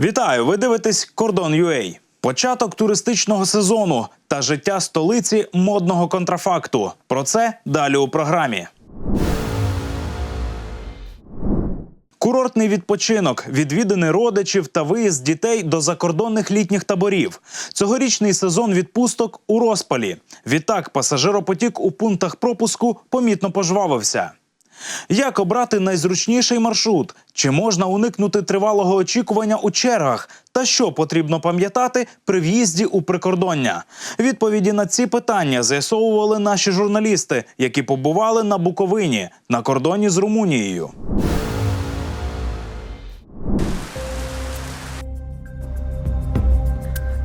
Вітаю! Ви дивитесь Кордон UA. Початок туристичного сезону та життя столиці модного контрафакту. Про це далі у програмі. Курортний відпочинок, відвідини родичів та виїзд дітей до закордонних літніх таборів. Цьогорічний сезон відпусток у розпалі. Відтак пасажиропотік у пунктах пропуску помітно пожвавився. Як обрати найзручніший маршрут? Чи можна уникнути тривалого очікування у чергах? Та що потрібно пам'ятати при в'їзді у прикордоння? Відповіді на ці питання з'ясовували наші журналісти, які побували на Буковині на кордоні з Румунією.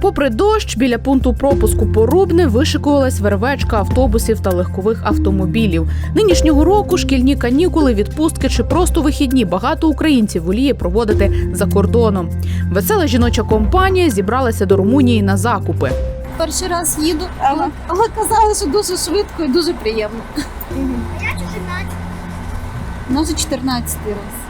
Попри дощ, біля пункту пропуску Порубне вишикувалась вервечка автобусів та легкових автомобілів. Нинішнього року шкільні канікули, відпустки чи просто вихідні багато українців воліє проводити за кордоном. Весела жіноча компанія зібралася до Румунії на закупи. Перший раз їду, але, але казали, що дуже швидко і дуже приємно. Я 14. У нас вже 14 раз.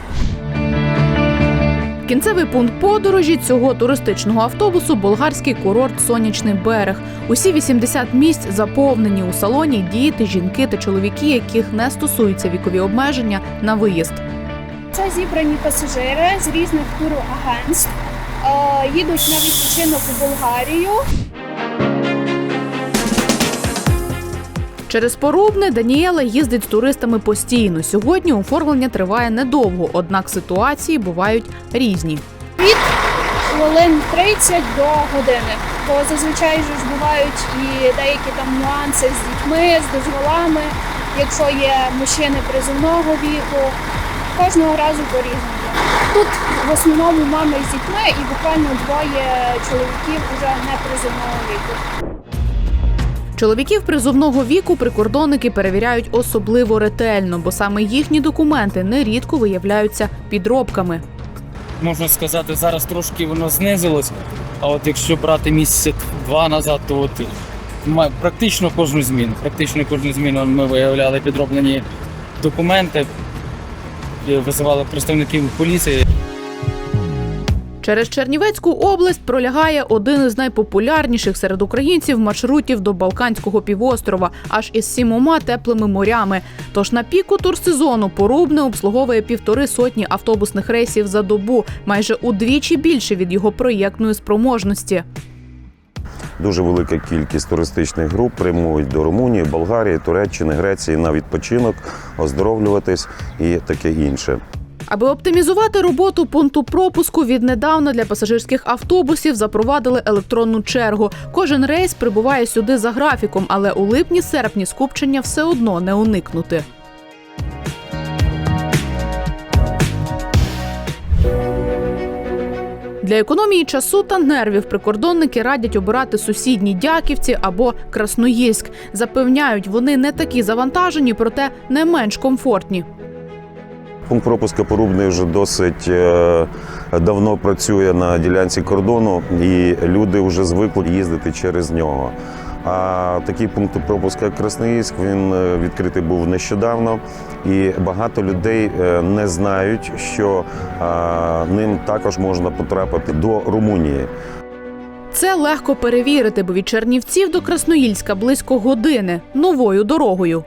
Кінцевий пункт подорожі цього туристичного автобусу болгарський курорт Сонячний берег. Усі 80 місць заповнені у салоні діти, жінки та чоловіки, яких не стосуються вікові обмеження на виїзд. Це зібрані пасажири з різних турагентств. Е, Їдуть на відпочинок у Болгарію. Через Порубне Даніела їздить з туристами постійно. Сьогодні оформлення триває недовго, однак ситуації бувають різні. Від Хвилин 30 до години. Бо зазвичай ж бувають і деякі там нюанси з дітьми, з дозволами, якщо є мужчини призовного віку. Кожного разу по-різному. Тут в основному мами з дітьми і буквально двоє чоловіків уже не призовного віку. Чоловіків призовного віку прикордонники перевіряють особливо ретельно, бо саме їхні документи нерідко виявляються підробками. можна сказати, зараз трошки воно знизилось. А от якщо брати місяць два назад, то от практично кожну зміну, практично кожну зміну ми виявляли підроблені документи, визивали представників поліції. Через Чернівецьку область пролягає один із найпопулярніших серед українців маршрутів до Балканського півострова, аж із сімома теплими морями. Тож на піку турсезону Порубне обслуговує півтори сотні автобусних рейсів за добу, майже удвічі більше від його проєктної спроможності. Дуже велика кількість туристичних груп прямують до Румунії, Болгарії, Туреччини, Греції на відпочинок, оздоровлюватись і таке інше. Аби оптимізувати роботу пункту пропуску, віднедавна для пасажирських автобусів запровадили електронну чергу. Кожен рейс прибуває сюди за графіком, але у липні-серпні скупчення все одно не уникнути. Для економії часу та нервів прикордонники радять обирати сусідні Дяківці або Красноїльськ. Запевняють, вони не такі завантажені, проте не менш комфортні. Пункт пропуска Порубний вже досить е, давно працює на ділянці кордону, і люди вже звикли їздити через нього. А такий пункт пропуска як Красноїльськ, він е, відкритий був нещодавно, і багато людей е, не знають, що ним також можна потрапити до Румунії. Це легко перевірити, бо від Чернівців до Красноїльська близько години новою дорогою.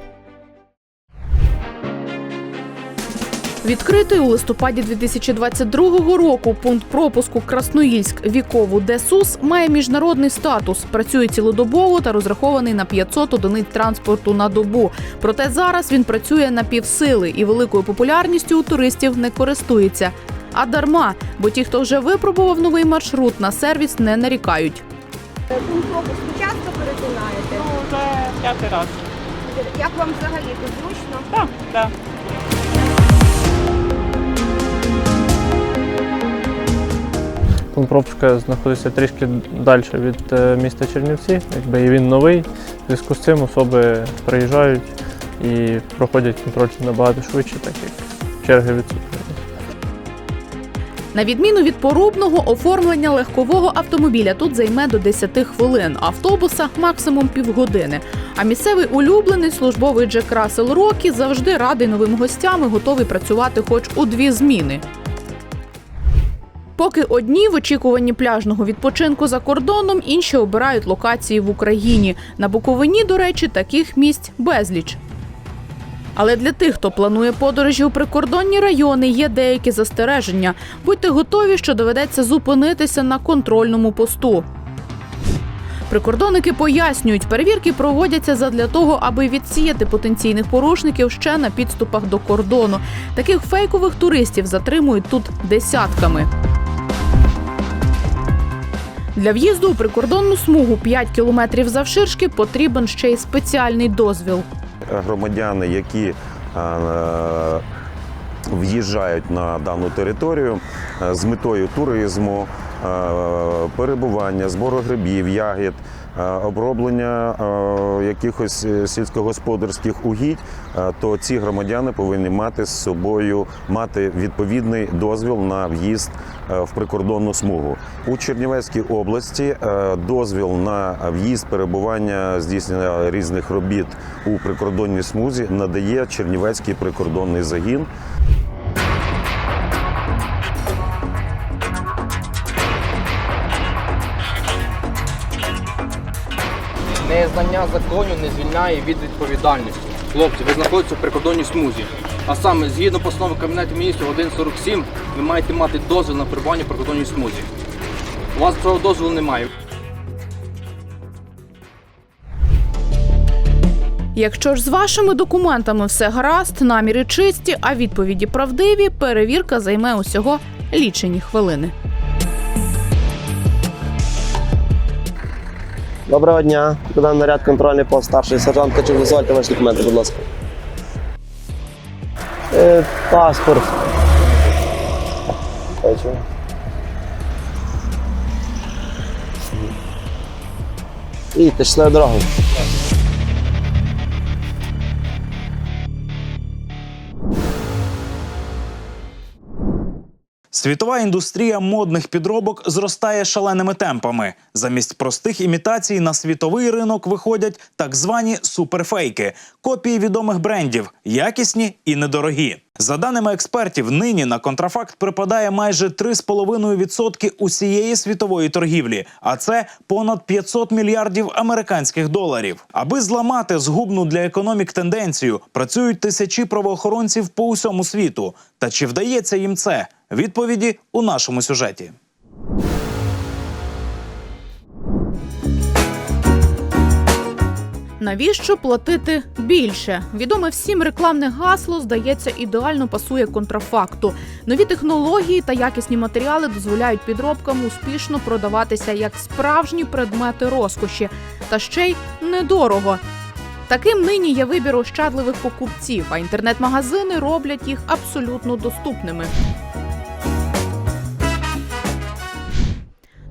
Відкритий у листопаді 2022 року пункт пропуску Красноїльськ вікову ДЕСУС має міжнародний статус, працює цілодобово та розрахований на 500 одиниць транспорту на добу. Проте зараз він працює на півсили і великою популярністю у туристів не користується. А дарма, бо ті, хто вже випробував новий маршрут, на сервіс не нарікають. Пункт пропуску часто перетинаєте? Ну, вже п'ятий раз. Як вам взагалі тут зручно? Так, так. Пункт пропуска знаходиться трішки далі від е, міста Чернівці, якби і він новий. В зв'язку з цим особи приїжджають і проходять контроль набагато швидше, так як черги відсутні. На відміну від порубного оформлення легкового автомобіля тут займе до 10 хвилин, автобуса максимум півгодини. А місцевий улюблений службовий Джек Рассел Рокі завжди радий новим гостям і готовий працювати хоч у дві зміни. Поки одні в очікуванні пляжного відпочинку за кордоном, інші обирають локації в Україні. На Буковині, до речі, таких місць безліч. Але для тих, хто планує подорожі у прикордонні райони, є деякі застереження. Будьте готові, що доведеться зупинитися на контрольному посту. Прикордонники пояснюють, перевірки проводяться задля того, аби відсіяти потенційних порушників ще на підступах до кордону. Таких фейкових туристів затримують тут десятками. Для в'їзду у прикордонну смугу 5 кілометрів завширшки потрібен ще й спеціальний дозвіл. громадяни, які е, в'їжджають на дану територію е, з метою туризму, е, перебування, збору грибів, ягід, оброблення е, якихось е, сільськогосподарських угідь, е, то ці громадяни повинні мати з собою мати відповідний дозвіл на в'їзд е, в прикордонну смугу. У Чернівецькій області е, дозвіл на в'їзд, перебування, здійснення різних робіт у прикордонній смузі надає Чернівецький прикордонний загін. Незнання законів не звільняє від відповідальності. Хлопці, ви знаходитеся в прикордонній смузі. А саме, згідно постанови Кабінету міністрів 147, ви маєте мати дозвіл на перебування в прикордонній смузі. У вас цього дозволу немає. Якщо ж з вашими документами все гаразд, наміри чисті, а відповіді правдиві, перевірка займе усього лічені хвилини. Доброго дня. Куди наряд контрольний пост старший сержант. Хочу дозвольте ваші документи, будь ласка. Е, паспорт. Хочу. І щасливої дороги. Світова індустрія модних підробок зростає шаленими темпами. Замість простих імітацій на світовий ринок виходять так звані суперфейки копії відомих брендів, якісні і недорогі. За даними експертів, нині на контрафакт припадає майже 3,5% усієї світової торгівлі, а це понад 500 мільярдів американських доларів. Аби зламати згубну для економік тенденцію, працюють тисячі правоохоронців по усьому світу. Та чи вдається їм це? Відповіді у нашому сюжеті. Навіщо платити більше? Відоме всім рекламне гасло, здається, ідеально пасує контрафакту. Нові технології та якісні матеріали дозволяють підробкам успішно продаватися як справжні предмети розкоші, та ще й недорого. Таким нині є вибір ощадливих покупців, а інтернет-магазини роблять їх абсолютно доступними.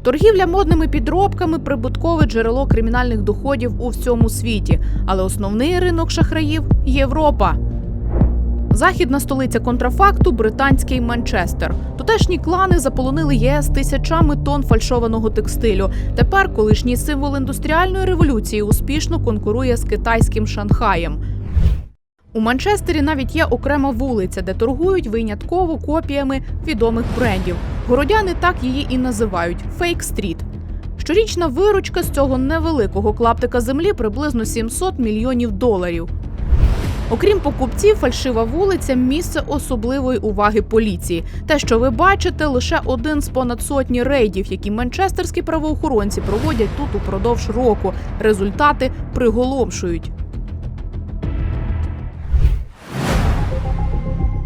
Торгівля модними підробками прибуткове джерело кримінальних доходів у всьому світі, але основний ринок шахраїв Європа. Західна столиця контрафакту британський Манчестер. Тутешні клани заполонили ЄС тисячами тонн фальшованого текстилю. Тепер колишній символ індустріальної революції успішно конкурує з китайським Шанхаєм. У Манчестері навіть є окрема вулиця, де торгують винятково копіями відомих брендів. Городяни так її і називають Фейк Стріт. Щорічна виручка з цього невеликого клаптика землі приблизно 700 мільйонів доларів. Окрім покупців, фальшива вулиця місце особливої уваги поліції. Те, що ви бачите, лише один з понад сотні рейдів, які манчестерські правоохоронці проводять тут упродовж року. Результати приголомшують.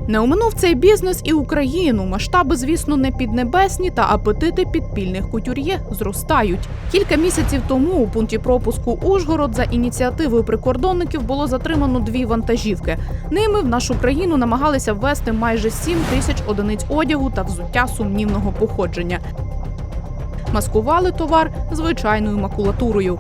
Не оминув цей бізнес і Україну. Масштаби, звісно, не піднебесні, та апетити підпільних кутюр'є зростають. Кілька місяців тому у пункті пропуску Ужгород за ініціативою прикордонників було затримано дві вантажівки. Ними в нашу країну намагалися ввести майже 7 тисяч одиниць одягу та взуття сумнівного походження. Маскували товар звичайною макулатурою.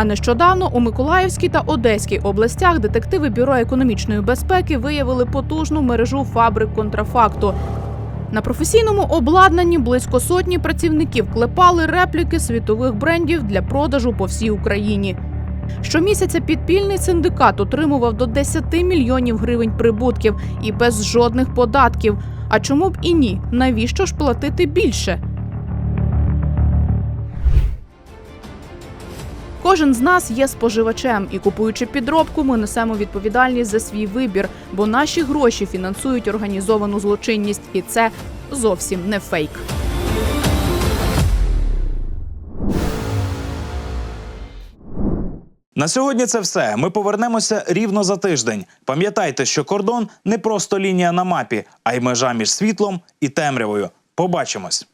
А нещодавно у Миколаївській та Одеській областях детективи Бюро економічної безпеки виявили потужну мережу фабрик контрафакту. На професійному обладнанні близько сотні працівників клепали репліки світових брендів для продажу по всій Україні. Щомісяця підпільний синдикат отримував до 10 мільйонів гривень прибутків і без жодних податків. А чому б і ні? Навіщо ж платити більше? Кожен з нас є споживачем, і купуючи підробку, ми несемо відповідальність за свій вибір, бо наші гроші фінансують організовану злочинність, і це зовсім не фейк. На сьогодні це все. Ми повернемося рівно за тиждень. Пам'ятайте, що кордон не просто лінія на мапі, а й межа між світлом і темрявою. Побачимось.